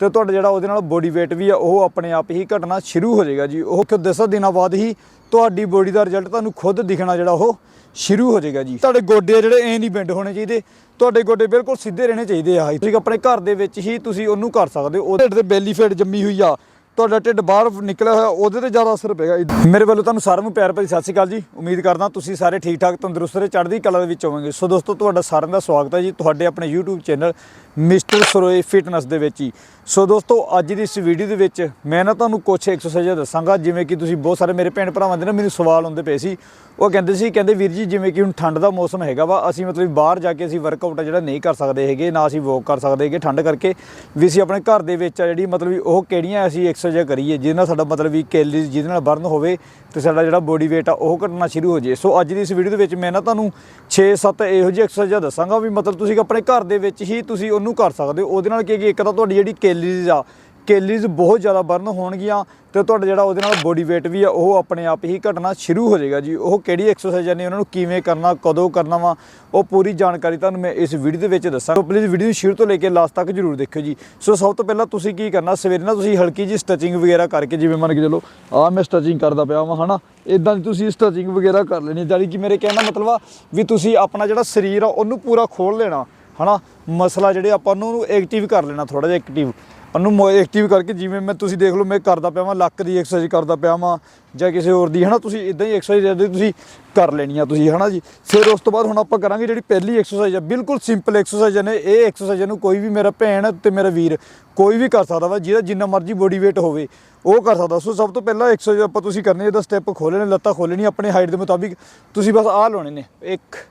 ਤੇ ਤੁਹਾਡਾ ਜਿਹੜਾ ਉਹਦੇ ਨਾਲ ਬੋਡੀ weight ਵੀ ਆ, ਉਹ ਆਪਣੇ ਆਪ ਹੀ ਘਟਣਾ ਸ਼ੁਰੂ ਹੋ ਜਾਏਗਾ ਜੀ। ਉਹ ਕਿ 10 ਦਿਨਾਂ ਬਾਅਦ ਹੀ ਤੁਹਾਡੀ ਬੋਡੀ ਦਾ ਰਿਜ਼ਲਟ ਤੁਹਾਨੂੰ ਖੁਦ ਦਿਖਣਾ ਜਿਹੜਾ ਉਹ ਸ਼ੁਰੂ ਹੋ ਜਾਏਗਾ ਜੀ। ਤੁਹਾਡੇ ਗੋਡੇ ਆ ਜਿਹੜੇ, ਐ ਨਹੀਂ ਬੈਂਡ ਹੋਣੇ ਚਾਹੀਦੇ। ਤੁਹਾਡੇ ਗੋਡੇ ਬਿਲਕੁਲ ਸਿੱਧੇ ਰਹਿਣੇ ਚਾਹੀਦੇ ਆ। ਤੁਸੀਂ ਆਪਣੇ ਘਰ ਦੇ ਵਿੱਚ ਹੀ ਤੁਸੀਂ ਉਹਨੂੰ ਕਰ ਸਕਦੇ ਹੋ। ਉਹਦੇ ਢਿੱਡ ਤੇ ਬੈਲੀ ਫੈਟ ਜੰਮੀ ਹੋਈ ਆ। ਤੁਹਾਡਾ ਢਿੱਡ ਬਾਹਰ ਨਿਕਲਿਆ ਹੋਇਆ, ਉਹਦੇ ਤੇ ਜ਼ਿਆਦਾ ਅਸਰ ਪਏਗਾ। ਮੇਰੇ ਵੱਲੋਂ ਤੁਹਾਨੂੰ ਸਾਰਿਆਂ ਨੂੰ ਪਿਆਰ ਭਰੀ ਸਤਿ ਸ਼੍ਰੀ ਅਕਾਲ ਜੀ। ਉਮੀਦ ਕਰਦਾ ਤੁਸੀਂ ਸਾਰੇ ਠੀਕ ਠਾਕ ਤੰਦਰੁਸਤ ਤੇ ਚੜ੍ਹਦੀ ਕਲਾ ਦੇ ਵਿੱਚ ਹੋਵੋਗੇ। ਸੋ ਦੋਸਤੋ, ਤੁਹਾਡਾ ਸਾਰਿਆਂ ਦਾ ਸਵਾਗਤ ਹੈ ਜੀ ਤੁਹਾਡੇ ਆਪਣੇ YouTube channel mister Saroye fitness ਦੇ ਵਿੱਚ ਹੀ ਸੋ ਦੋਸਤੋ, ਅੱਜ ਦੀ ਇਸ ਵੀਡੀਓ ਦੇ ਵਿੱਚ ਮੈਂ ਨਾ ਤੁਹਾਨੂੰ ਕੁਝ ਐਕਸਰਸਾਈਜ਼ਾਂ ਦੱਸਾਂਗਾ, ਜਿਵੇਂ ਕਿ ਤੁਸੀਂ ਬਹੁਤ ਸਾਰੇ ਮੇਰੇ ਭੈਣ ਭਰਾਵਾਂ ਦੇ ਨਾ ਮੈਨੂੰ ਸਵਾਲ ਹੁੰਦੇ ਪਏ ਸੀ। ਉਹ ਕਹਿੰਦੇ ਸੀ, ਕਹਿੰਦੇ ਵੀਰ ਜੀ, ਜਿਵੇਂ ਕਿ ਹੁਣ ਠੰਡ ਦਾ ਮੌਸਮ ਹੈਗਾ ਵਾ, ਅਸੀਂ ਮਤਲਬ ਬਾਹਰ ਜਾ ਕੇ ਅਸੀਂ ਵਰਕਆਊਟ ਜਿਹੜਾ ਨਹੀਂ ਕਰ ਸਕਦੇ ਹੈਗੇ, ਨਾ ਅਸੀਂ ਵੋਕ ਕਰ ਸਕਦੇ ਹੈਗੇ, ਠੰਡ ਕਰਕੇ ਵੀ ਅਸੀਂ ਆਪਣੇ ਘਰ ਦੇ ਵਿੱਚ ਆ ਜਿਹੜੀ ਮਤਲਬ ਵੀ ਉਹ ਕਿਹੜੀਆਂ ਅਸੀਂ ਐਕਸਰਸਾਈਜ਼ਾਂ ਕਰੀਏ, ਜਿਹਦੇ ਨਾਲ ਸਾਡਾ ਮਤਲਬ ਵੀ ਕੈਲਰੀਜ਼ ਜਿਹਦੇ ਨਾਲ ਬਰਨ ਹੋਵੇ ਤੇ ਸਾਡਾ ਜਿਹੜਾ ਬੋਡੀ weight ਆ, ਉਹ ਘਟਣਾ ਸ਼ੁਰੂ ਹੋ ਜੇ ਸੋ ਅੱਜ ਦੀ ਇਸ ਵੀਡੀਓ ਦੇ ਵਿੱਚ ਮੈਂ ਨਾ ਤੁਹਾਨੂੰ 6-7 ਇਹੋ ਜਿਹੀ ਐਕਸਰਸਾਈਜ਼ਾਂ ਦੱਸਾਂਗਾ ਵੀ ਮਤਲਬ ਤੁਸੀਂ ਆਪਣੇ ਘਰ ਦੇ ਵਿੱਚ ਹੀ ਤੁਸੀਂ ਉਹਨੂੰ ਕਰ ਸਕਦੇ ਹੋ। ਉਹਦੇ ਨਾਲ ਕੀ ਕਿ ਇੱਕ ਤਾਂ ਤੁਹਾਡੀ ਜਿਹੜੀ ਕੈਲਰੀਜ਼ ਆ ਕੈਲਰੀਜ਼ ਬਹੁਤ ਜ਼ਿਆਦਾ ਬਰਨ ਹੋਣਗੀਆਂ ਤੇ ਤੁਹਾਡਾ ਜਿਹੜਾ ਉਹਦੇ ਨਾਲ ਬੋਡੀ weight ਵੀ ਆ, ਉਹ ਆਪਣੇ ਆਪ ਹੀ ਘਟਣਾ ਸ਼ੁਰੂ ਹੋ ਜਾਏਗਾ ਜੀ। ਉਹ ਕਿਹੜੀ ਐਕਸਰਸਾਈਜ਼ਾਂ ਨੇ ਉਹਨਾਂ ਨੂੰ ਕਿਵੇਂ ਕਰਨਾ, ਕਦੋਂ ਕਰਨਾ ਵਾ, ਉਹ ਪੂਰੀ ਜਾਣਕਾਰੀ ਤੁਹਾਨੂੰ ਮੈਂ ਇਸ ਵੀਡੀਓ ਦੇ ਵਿੱਚ ਦੱਸਾਂਗਾ ਪਲੀਜ਼ ਵੀਡੀਓ ਨੂੰ ਸ਼ੁਰੂ ਤੋਂ ਲੈ ਕੇ ਲਾਸਟ ਤੱਕ ਜਰੂਰ ਦੇਖਿਓ ਜੀ। ਸੋ ਸਭ ਤੋਂ ਪਹਿਲਾਂ ਤੁਸੀਂ ਕੀ ਕਰਨਾ, ਸਵੇਰੇ ਨਾ ਤੁਸੀਂ ਹਲਕੀ ਜੀ ਸਟਿਚਿੰਗ ਵਗੈਰਾ ਕਰਕੇ, ਜਿਵੇਂ ਮੰਨ ਕੇ ਚਲੋ ਆ ਮੈਂ ਸਟਿਚਿੰਗ ਕਰਦਾ ਪਿਆ ਵਾਂ, ਹਨਾ? ਇਦਾਂ ਦੀ ਤੁਸੀਂ ਸਟਿਚਿੰਗ ਵਗੈਰਾ ਕਰ ਲੈਣੀ ਜਾਨੀ ਕਿ ਮੇਰੇ ਕਹਿਣ ਦਾ ਮਤਲਬ ਆ ਵੀ ਤੁਸੀਂ ਆਪਣਾ ਜਿਹੜਾ ਸਰੀਰ ਆ, ਉਹਨੂੰ ਪੂਰਾ ਖੋਲ ਲੈਣਾ, ਹਨਾ? ਮਸਲਾ ਜਿਹੜੇ ਆਪਾਂ ਨੂੰ ਉਹਨੂੰ ਐਕਟਿਵ ਕਰ ਲੈਣਾ ਥੋੜਾ ਜਿਹਾ ਐਕਟਿਵ ਉਹਨੂੰ ਐਕਟਿਵ ਕਰਕੇ ਜਿਵੇਂ ਮੈਂ ਤੁਸੀਂ ਦੇਖ ਲਓ ਮੈਂ ਕਰਦਾ ਪਿਆ ਵਾਂ, ਲੱਕ ਦੀ ਐਕਸਰਸਾਈਜ਼ ਕਰਦਾ ਪਿਆ ਵਾਂ ਜਾਂ ਕਿਸੇ ਹੋਰ ਦੀ, ਹਨਾ? ਤੁਸੀਂ ਇਦਾਂ ਹੀ ਐਕਸਰਸਾਈਜ਼ ਤੁਸੀਂ ਕਰ ਲੈਣੀ ਆ ਤੁਸੀਂ, ਹਨਾ ਜੀ? ਫਿਰ ਉਸ ਤੋਂ ਬਾਅਦ ਹੁਣ ਆਪਾਂ ਕਰਾਂਗੇ ਜਿਹੜੀ ਪਹਿਲੀ ਐਕਸਰਸਾਈਜ਼ ਆ, ਬਿਲਕੁਲ ਸਿੰਪਲ ਐਕਸਰਸਾਈਜ਼ ਨੇ, ਇਹ ਐਕਸਰਸਾਈਜ਼ ਨੂੰ ਕੋਈ ਵੀ ਮੇਰਾ ਭੈਣ ਤੇ ਮੇਰਾ ਵੀਰ ਕੋਈ ਵੀ ਕਰ ਸਕਦਾ ਵਾ, ਜਿਹਦਾ ਜਿੰਨਾ ਮਰਜ਼ੀ ਬੋਡੀ weight ਹੋਵੇ, ਉਹ ਕਰ ਸਕਦਾ। ਸੋ ਸਭ ਤੋਂ ਪਹਿਲਾਂ ਐਕਸਰਸਾਈਜ਼ ਆਪਾਂ ਤੁਸੀਂ ਕਰਨੀ, ਇਹਦਾ ਸਟੈਪ ਖੋਲਣੇ ਲੱਤਾਂ ਖੋਲਣੀ ਆਪਣੇ ਹਾਈਟ ਦੇ ਮੁਤਾਬਿਕ ਤੁਸੀਂ ਬਸ ਆਹ ਲਾਉਣੇ ਨੇ 1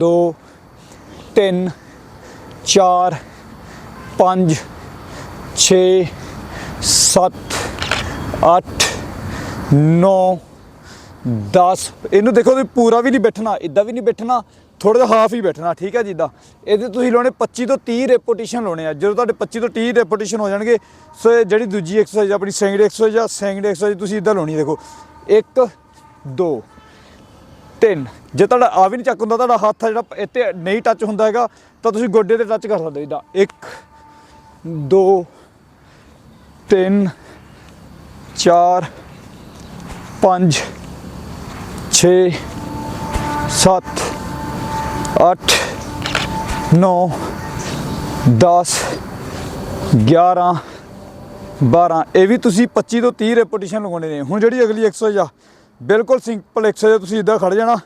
2 3 4 5 6 7 8 9 10 ਇਹਨੂੰ ਦੇਖੋ ਤੁਸੀਂ ਪੂਰਾ ਵੀ ਨਹੀਂ ਬੈਠਣਾ ਇਦਾਂ ਵੀ ਨਹੀਂ ਬੈਠਣਾ ਥੋੜਾ ਜਿਹਾ ਹਾਫ ਹੀ ਬੈਠਣਾ, ਠੀਕ ਹੈ ਜਿੱਦਾਂ ਇਹਦੇ ਤੁਸੀਂ ਲਾਉਣੇ 25 ਤੋਂ 30 ਰੈਪੋਟੀਸ਼ਨ ਲਾਉਣੇ ਆ। ਜਦੋਂ ਤੁਹਾਡੇ 25 ਤੋਂ 30 ਰੈਪੋਟੀਸ਼ਨ ਹੋ ਜਾਣਗੇ, ਸੋ ਇਹ ਜਿਹੜੀ ਦੂਜੀ ਐਕਸਰਸਾਈਜ਼ ਆਪਣੀ ਸੈਂਗਡ ਐਕਸਰਸਾਈਜ਼ ਆ ਸੈਂਗਡ ਐਕਸਰਸਾਈਜ਼ ਤੁਸੀਂ ਇਦਾਂ ਲਾਉਣੀ ਦੇਖੋ। 1 2 3 ਜੇ ਤੁਹਾਡਾ ਆ ਵੀ ਨਹੀਂ ਚੱਕ ਹੁੰਦਾ, ਤੁਹਾਡਾ ਹੱਥ ਆ ਜਿਹੜਾ ਇੱਥੇ ਨਹੀਂ ਟੱਚ ਹੁੰਦਾ ਹੈਗਾ, ਤਾਂ ਤੁਸੀਂ ਗੋਡੇ ਤੇ ਟੱਚ ਕਰ ਸਕਦੇ ਹੋ ਇਦਾਂ 1 2 3 4 5 6 7 8 9 10 11 12 ਇਹ ਵੀ ਤੁਸੀਂ 25 ਤੋਂ 30 ਰੈਪੀਟੀਸ਼ਨ ਲਗਾਉਣੇ ਨੇ। ਹੁਣ ਜਿਹੜੀ ਅਗਲੀ ਐਕਸਰਸਾਈਜ਼ ਆ, ਬਿਲਕੁਲ ਸਿੰਪਲ ਐਕਸਰਸਾਈਜ਼ ਤੁਸੀਂ ਇਦਾਂ ਖੜ ਜਾਣਾ।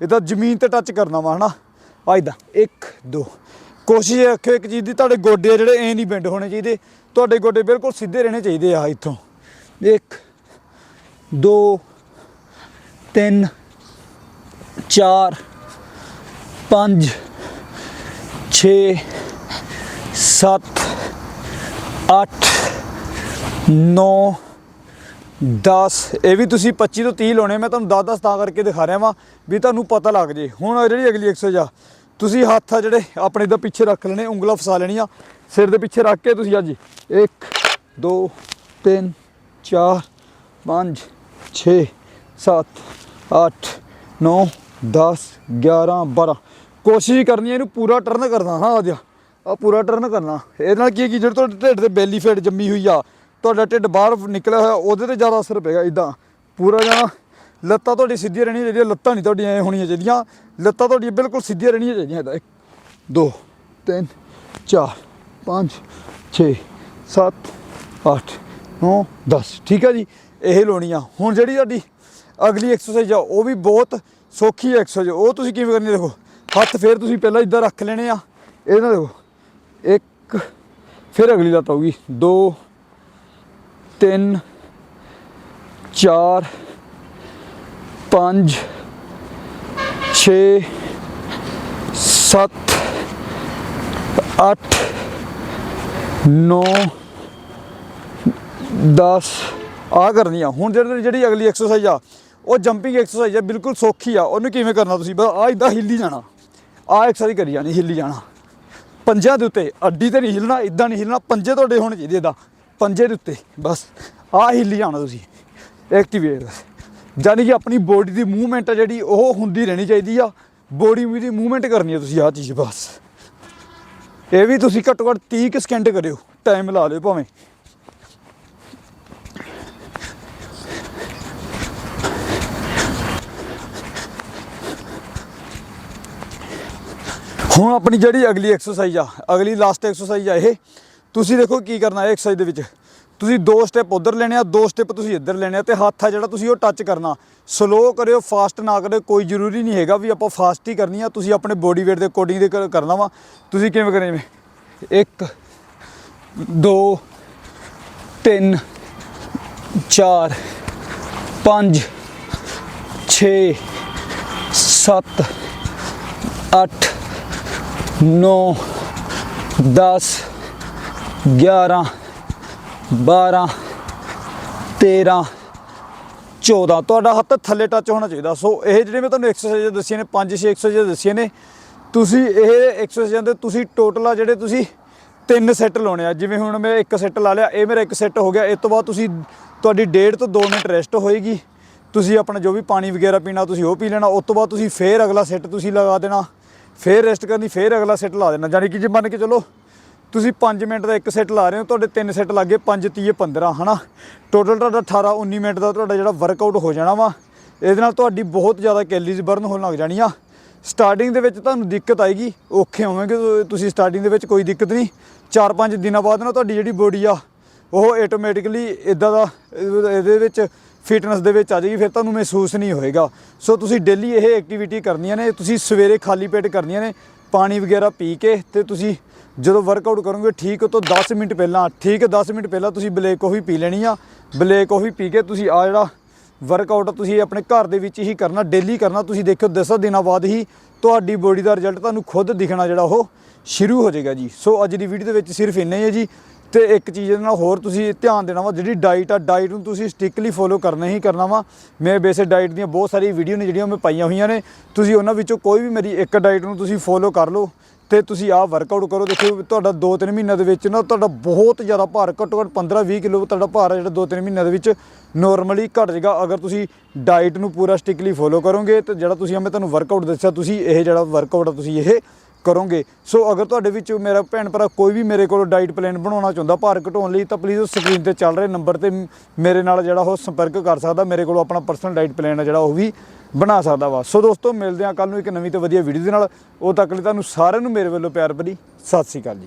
ਇਦਾਂ ਜ਼ਮੀਨ ਤੇ ਟੱਚ ਕਰਨਾ ਵਾ, ਹਨਾ? ਆ ਇਦਾਂ 1 2 ਕੋਸ਼ਿਸ਼ ਇਹ ਰੱਖਿਓ ਇੱਕ ਚੀਜ਼ ਦੀ, ਤੁਹਾਡੇ ਗੋਡੇ ਆ ਜਿਹੜੇ ਐ ਨਹੀਂ ਬੈਂਡ ਹੋਣੇ ਚਾਹੀਦੇ। ਤੁਹਾਡੇ ਗੋਡੇ ਬਿਲਕੁਲ ਸਿੱਧੇ ਰਹਿਣੇ ਚਾਹੀਦੇ ਆ ਇੱਥੋਂ। 1 2 3 4 5 6 7 8 9 10 ਇਹ ਵੀ ਤੁਸੀਂ 25 ਤੋਂ 30 ਲਾਉਣੇ ਮੈਂ ਤੁਹਾਨੂੰ 10 10 ਤਾਂ ਕਰਕੇ ਦਿਖਾ ਰਿਹਾ ਵਾਂ ਵੀ ਤੁਹਾਨੂੰ ਪਤਾ ਲੱਗ ਜੇ। ਹੁਣ ਜਿਹੜੀ ਅਗਲੀ ਐਕਸਰਸਾਈਜ਼ ਆ। ਤੁਸੀਂ ਹੱਥ ਆ ਜਿਹੜੇ ਆਪਣੇ ਦਾ ਪਿੱਛੇ ਰੱਖ ਲੈਣੇ, ਉਂਗਲਾਂ ਫਸਾ ਲੈਣੀਆਂ। ਸਿਰ ਦੇ ਪਿੱਛੇ ਰੱਖ ਕੇ ਤੁਸੀਂ ਅੱਜ 1 2 3 4 5 6 7 8 9 10 11 12 ਕੋਸ਼ਿਸ਼ ਕਰਨੀ ਹੈ ਇਹਨੂੰ ਪੂਰਾ ਟਰਨ ਕਰਨਾ, ਹਾਂ ਆਦਿਆ ਆ ਪੂਰਾ ਟਰਨ ਕਰਨਾ। ਇਹਦੇ ਨਾਲ ਕੀ ਹੈ ਕਿ ਜਿਹੜੇ ਤੁਹਾਡੇ ਢਿੱਡ ਤੇ ਬੈਲੀ ਫੈਟ ਜੰਮੀ ਹੋਈ ਆ, ਤੁਹਾਡਾ ਢਿੱਡ ਬਾਹਰ ਨਿਕਲਿਆ ਹੋਇਆ, ਉਹਦੇ ਤੇ ਜ਼ਿਆਦਾ ਅਸਰ ਪਏਗਾ ਇਦਾਂ ਪੂਰਾ ਜਾਣਾ। ਲੱਤਾਂ ਤੁਹਾਡੀ ਸਿੱਧੀਆਂ ਰਹਿਣੀਆਂ ਚਾਹੀਦੀਆਂ, ਲੱਤਾਂ ਨਹੀਂ ਤੁਹਾਡੀਆਂ ਐ ਹੋਣੀਆਂ ਚਾਹੀਦੀਆਂ। ਲੱਤਾਂ ਤੁਹਾਡੀਆਂ ਬਿਲਕੁਲ ਸਿੱਧੀਆਂ ਰਹਿਣੀਆਂ ਚਾਹੀਦੀਆਂ ਇਦਾਂ। 1 2 3 4 5 6 7 8 9 10 ਠੀਕ ਹੈ ਜੀ? ਇਹ ਲਾਉਣੀ ਆ ਹੁਣ ਜਿਹੜੀ ਤੁਹਾਡੀ ਅਗਲੀ ਐਕਸਰਸਾਈਜ਼ ਆ, ਉਹ ਵੀ ਬਹੁਤ ਸੌਖੀ ਐਕਸਰਸਾਈਜ਼ ਉਹ ਤੁਸੀਂ ਕਿਵੇਂ ਕਰਨੀ ਦੇਖੋ। ਹੱਥ ਫੇਰ ਤੁਸੀਂ ਪਹਿਲਾਂ ਇਦਾਂ ਰੱਖ ਲੈਣੇ ਆ। ਇਹ ਨਾ ਦੇਖੋ। ਇੱਕ, ਫਿਰ ਅਗਲੀ ਲੱਤ ਆਊਗੀ। 2 3 4 5 6 7 8 9 10 ਆ ਕਰਨੀ ਆ ਹੁਣ ਜਿਹੜੀ ਜਿਹੜੀ ਅਗਲੀ ਐਕਸਰਸਾਈਜ਼ ਆ, ਉਹ ਜੰਪਿੰਗ ਐਕਸਰਸਾਈਜ਼ ਆ, ਬਿਲਕੁਲ ਸੌਖੀ ਆ। ਉਹਨੂੰ ਕਿਵੇਂ ਕਰਨਾ ਤੁਸੀਂ? ਬਸ ਆ ਇਦਾਂ ਹਿੱਲੀ ਜਾਣਾ। ਆ ਐਕਸਰਸਾਈਜ਼ ਕਰੀ ਜਾਣੀ, ਹਿੱਲੀ ਜਾਣਾ। ਪੰਜਾਂ ਦੇ ਉੱਤੇ, ਅੱਡੀ ਤੇ ਨਹੀਂ ਹਿੱਲਣਾ ਇਦਾਂ ਨਹੀਂ ਹਿੱਲਣਾ। ਪੰਜੇ ਤੁਹਾਡੇ ਹੋਣੇ ਚਾਹੀਦੇ ਇਦਾਂ ਪੰਜੇ ਦੇ ਉੱਤੇ, ਬਸ। ਆ ਹਿੱਲੀ ਜਾਣਾ ਤੁਸੀਂ। ਐਕਟੀਵੇਟ ਯਾਨੀ ਕਿ ਆਪਣੀ ਬੋਡੀ ਦੀ ਮੂਵਮੈਂਟ ਆ ਜਿਹੜੀ, ਉਹ ਹੁੰਦੀ ਰਹਿਣੀ ਚਾਹੀਦੀ ਆ। ਬੋਡੀ ਦੀ ਮੂਵਮੈਂਟ ਕਰਨੀ ਆ ਤੁਸੀਂ ਆ ਚੀਜ਼, ਬਸ। ਇਹ ਵੀ ਤੁਸੀਂ ਘੱਟੋ ਘੱਟ 30 ਕੁ ਸਕਿੰਟ ਕਰਿਓ ਟਾਈਮ ਲਾ ਲਿਓ ਭਾਵੇਂ। ਹੁਣ ਆਪਣੀ ਜਿਹੜੀ ਅਗਲੀ ਐਕਸਰਸਾਈਜ਼ ਆ, ਅਗਲੀ ਲਾਸਟ ਐਕਸਰਸਾਈਜ਼ ਆ ਇਹ, ਤੁਸੀਂ ਦੇਖੋ ਕੀ ਕਰਨਾ ਹੈ ਐਕਸਰਸਾਈਜ਼ ਦੇ ਵਿੱਚ। ਤੁਸੀਂ ਦੋ ਸਟੈਪ ਉਧਰ ਲੈਣੇ ਆ, ਦੋ ਸਟੈਪ ਤੁਸੀਂ ਇੱਧਰ ਲੈਣੇ ਆ ਤੇ ਹੱਥ ਆ ਜਿਹੜਾ ਤੁਸੀਂ ਉਹ ਟੱਚ ਕਰਨਾ। ਸਲੋ ਕਰਿਓ ਫਾਸਟ ਨਾ ਕਰਿਓ, ਕੋਈ ਜ਼ਰੂਰੀ ਨਹੀਂ ਹੈਗਾ ਵੀ ਆਪਾਂ ਫਾਸਟ ਹੀ ਕਰਨੀ ਆ, ਤੁਸੀਂ ਆਪਣੇ ਬੋਡੀ weight ਦੇ ਅਕੋਰਡਿੰਗ ਦੇ ਕਰ- ਕਰਨਾ ਵਾ। ਤੁਸੀਂ ਕਿਵੇਂ ਕਰਨਾ ਜਿਵੇਂ? 1 2 3 4 5 6 7 8 9 10 11 12 13 14 ਤੁਹਾਡਾ ਹੱਥ ਥੱਲੇ ਟੱਚ ਹੋਣਾ ਚਾਹੀਦਾ। ਸੋ ਇਹ ਜਿਹੜੇ ਮੈਂ ਤੁਹਾਨੂੰ ਐਕਸਰਸਾਈਜ਼ ਦੱਸੀਆਂ ਨੇ 5 6 ਐਕਸਰਸਾਈਜ਼ ਦੱਸੀਆਂ ਨੇ, ਤੁਸੀਂ ਇਹ ਐਕਸਰਸਾਈਜ਼ਾਂ ਦੇ ਤੁਸੀਂ ਟੋਟਲ ਆ ਜਿਹੜੇ ਤੁਸੀਂ ਤਿੰਨ ਸੈੱਟ ਲਾਉਣੇ ਆ। ਜਿਵੇਂ ਹੁਣ ਮੈਂ ਇੱਕ ਸੈੱਟ ਲਾ ਲਿਆ, ਇਹ ਮੇਰਾ ਇੱਕ ਸੈੱਟ ਹੋ ਗਿਆ। ਇਸ ਤੋਂ ਬਾਅਦ ਤੁਸੀਂ ਤੁਹਾਡੀ ਡੇਢ ਤੋਂ 2 ਮਿੰਟ ਰੈਸਟ ਹੋਏਗੀ। ਤੁਸੀਂ ਆਪਣਾ ਜੋ ਵੀ ਪਾਣੀ ਵਗੈਰਾ ਪੀਣਾ, ਤੁਸੀਂ ਉਹ ਪੀ ਲੈਣਾ। ਉਸ ਤੋਂ ਬਾਅਦ ਤੁਸੀਂ ਫੇਰ ਅਗਲਾ ਸੈੱਟ ਤੁਸੀਂ ਲਗਾ ਦੇਣਾ। ਫੇਰ ਰੈਸਟ ਕਰਨੀ ਫੇਰ ਅਗਲਾ ਸੈੱਟ ਲਾ ਦੇਣਾ। ਯਾਨੀ ਕਿ ਜੇ ਮੰਨ ਕੇ ਚਲੋ ਤੁਸੀਂ 5 ਮਿੰਟ ਦਾ ਇੱਕ ਸੈੱਟ ਲਾ ਰਹੇ ਹੋ, ਤੁਹਾਡੇ ਤਿੰਨ ਸੈੱਟ ਲੱਗੇ 5 30 15 ਹਨਾ? ਟੋਟਲ ਤੁਹਾਡਾ 18 19 ਮਿੰਟ ਦਾ ਤੁਹਾਡਾ ਜਿਹੜਾ ਵਰਕਆਊਟ ਹੋ ਜਾਣਾ ਵਾ, ਇਹਦੇ ਨਾਲ ਤੁਹਾਡੀ ਬਹੁਤ ਜ਼ਿਆਦਾ ਕੈਲਰੀਜ਼ ਬਰਨ ਹੋਣ ਲੱਗ ਜਾਣੀਆਂ। ਸਟਾਰਟਿੰਗ ਦੇ ਵਿੱਚ ਤੁਹਾਨੂੰ ਦਿੱਕਤ ਆਏਗੀ, ਔਖੇ ਹੋਵੋਗੇ ਤੁਸੀਂ ਸਟਾਰਟਿੰਗ ਦੇ ਵਿੱਚ ਕੋਈ ਦਿੱਕਤ ਨਹੀਂ। 4-5 ਦਿਨਾਂ ਬਾਅਦ ਨਾ ਤੁਹਾਡੀ ਜਿਹੜੀ ਬੋਡੀ ਆ, ਉਹ ਆਟੋਮੈਟਿਕਲੀ ਇਦਾਂ ਦਾ, ਇਹਦੇ ਵਿੱਚ ਫਿਟਨੈਸ ਦੇ ਵਿੱਚ ਆ ਜਾਏਗੀ, ਫਿਰ ਤੁਹਾਨੂੰ ਮਹਿਸੂਸ ਨਹੀਂ ਹੋਏਗਾ। ਸੋ ਤੁਸੀਂ ਡੇਲੀ ਇਹ ਐਕਟੀਵਿਟੀ ਕਰਨੀਆਂ ਨੇ, ਤੁਸੀਂ ਸਵੇਰੇ ਖਾਲੀ ਪੇਟ ਕਰਨੀਆਂ ਨੇ, ਪਾਣੀ ਵਗੈਰਾ ਪੀ ਕੇ ਤੇ ਤੁਸੀਂ ਜਦੋਂ ਵਰਕਆਊਟ ਕਰੋਗੇ, ਠੀਕ ਤੋਂ 10 ਮਿੰਟ ਪਹਿਲਾਂ, ਠੀਕ 10 ਮਿੰਟ ਪਹਿਲਾਂ ਤੁਸੀਂ ਬਲੈਕ ਕੌਫੀ ਪੀ ਲੈਣੀ ਆ। ਬਲੈਕ ਕਾਫੀ ਪੀ ਕੇ ਤੁਸੀਂ ਆ ਜਿਹੜਾ ਵਰਕਆਊਟ ਤੁਸੀਂ ਆਪਣੇ ਘਰ ਦੇ ਵਿੱਚ ਹੀ ਕਰਨਾ ਡੇਲੀ ਕਰਨਾ। ਤੁਸੀਂ ਦੇਖਿਓ 10 ਦਿਨਾਂ ਬਾਅਦ ਹੀ ਤੁਹਾਡੀ ਬੋਡੀ ਦਾ ਰਿਜ਼ਲਟ ਤੁਹਾਨੂੰ ਖੁਦ ਦਿਖਣਾ ਜਿਹੜਾ ਉਹ ਸ਼ੁਰੂ ਹੋ ਜਾਏਗਾ ਜੀ। ਸੋ ਅੱਜ ਦੀ ਵੀਡੀਓ ਦੇ ਵਿੱਚ ਸਿਰਫ ਇੰਨਾ ਹੀ ਹੈ ਜੀ। ਤੇ ਇੱਕ ਚੀਜ਼ ਦੇ ਨਾਲ ਹੋਰ ਤੁਸੀਂ ਧਿਆਨ ਦੇਣਾ ਵਾ, ਜਿਹੜੀ ਡਾਈਟ ਆ ਡਾਈਟ ਨੂੰ ਤੁਸੀਂ ਸਟ੍ਰਿਕਟਲੀ ਫੋਲੋ ਕਰਨਾ ਹੀ ਕਰਨਾ ਵਾ। ਮੈਂ ਬੇਸਿਕ ਡਾਈਟ ਦੀਆਂ ਬਹੁਤ ਸਾਰੀ ਵੀਡੀਓ ਨੇ ਜਿਹੜੀਆਂ ਮੈਂ ਪਾਈਆਂ ਹੋਈਆਂ ਨੇ। ਤੁਸੀਂ ਉਹਨਾਂ ਵਿੱਚੋਂ ਕੋਈ ਵੀ ਮੇਰੀ ਇੱਕ ਡਾਈਟ ਨੂੰ ਤੁਸੀਂ ਫੋਲੋ ਕਰ ਲਓ। ਤੇ ਤੁਸੀਂ ਆਹ ਵਰਕਆਊਟ ਕਰੋ ਦੇਖੋ ਤੁਹਾਡਾ 2-3 ਮਹੀਨਿਆਂ ਦੇ ਵਿੱਚ ਨਾ ਤੁਹਾਡਾ ਬਹੁਤ ਜ਼ਿਆਦਾ ਭਾਰ ਘੱਟੋ ਘੱਟ 15-20 ਕਿਲੋ ਤੁਹਾਡਾ ਭਾਰ ਆ ਜਿਹੜਾ 2-3 ਮਹੀਨਿਆਂ ਦੇ ਵਿੱਚ ਨਾਰਮਲੀ ਘਟ ਜਾਏਗਾ। ਅਗਰ ਤੁਸੀਂ ਡਾਈਟ ਨੂੰ ਪੂਰਾ ਸਟ੍ਰਿਕਟਲੀ ਫੋਲੋ ਕਰੋਗੇ ਤੇ ਜਿਹੜਾ ਤੁਸੀਂ ਮੈਂ ਤੁਹਾਨੂੰ ਵਰਕਆਊਟ ਦੱਸਿਆ, ਤੁਸੀਂ ਇਹ ਜਿਹੜਾ ਵਰਕਆਊਟ ਆ ਤੁਸੀਂ ਇਹ ਕਰੋਗੇ। ਸੋ ਅਗਰ ਤੁਹਾਡੇ ਵਿੱਚ ਮੇਰਾ ਭੈਣ ਭਰਾ ਕੋਈ ਵੀ ਮੇਰੇ ਕੋਲ ਡਾਈਟ ਪਲਾਨ ਬਣਾਉਣਾ ਚਾਹੁੰਦਾ ਭਾਰ ਘਟਾਉਣ ਲਈ, ਤਾਂ ਪਲੀਜ਼ ਉਹ ਸਕਰੀਨ ਤੇ ਚੱਲ ਰਹੇ ਨੰਬਰ ਤੇ ਮੇਰੇ ਨਾਲ ਜਿਹੜਾ ਉਹ ਸੰਪਰਕ ਕਰ ਸਕਦਾ, ਮੇਰੇ ਕੋਲ ਆਪਣਾ ਪਰਸਨਲ ਡਾਈਟ ਪਲਾਨ ਹੈ ਜਿਹੜਾ ਉਹ ਵੀ ਬਣਾ ਸਕਦਾ ਵਾ। ਸੋ ਦੋਸਤੋ, ਮਿਲਦੇ ਹਾਂ ਕੱਲ ਨੂੰ ਇੱਕ ਨਵੀਂ ਤੇ ਵਧੀਆ ਵੀਡੀਓ ਦੇ ਨਾਲ। ਉਹ ਤੱਕ ਲਈ ਤੁਹਾਨੂੰ ਸਾਰਿਆਂ ਨੂੰ ਮੇਰੇ ਵੱਲੋਂ ਪਿਆਰ ਭਰੀ ਸਤਿ ਸ਼੍ਰੀ ਅਕਾਲ ਜੀ।